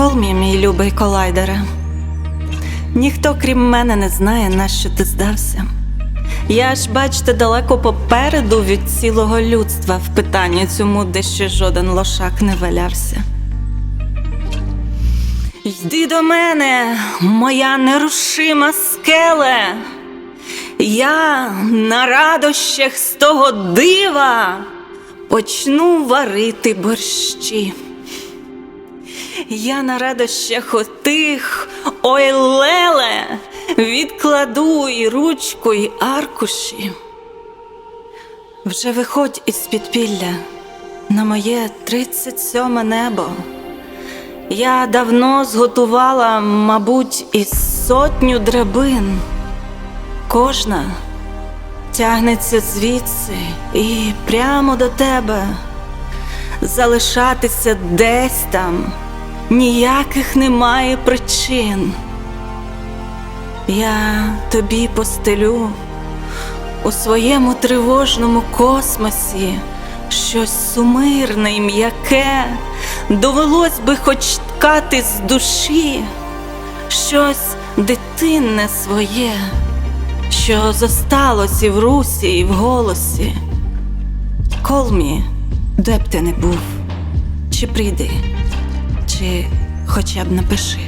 Колмі, мій любий колайдере. Ніхто крім мене не знає, на що ти здався. Я ж, бачите, далеко попереду від цілого людства в питанні цьому, де ще жоден лошак не валявся. Йди до мене, моя нерушима скеле. Я на радощах з того дива почну варити борщі. Я на радощах отих, ой леле, відкладу і ручку, і аркуші. Вже виходь із підпілля на моє тридцять сьоме небо. Я давно зготувала, мабуть, із сотню драбин. Кожна тягнеться звідси і прямо до тебе. Залишатися десь там ніяких немає причин. Я тобі постелю у своєму тривожному космосі щось сумирне і м'яке, довелось би хоч ткати з душі, щось дитинне своє, що зосталось і в русі, і в голосі. Колмі, де б ти не був, чи прийди, чи хоча б напиши.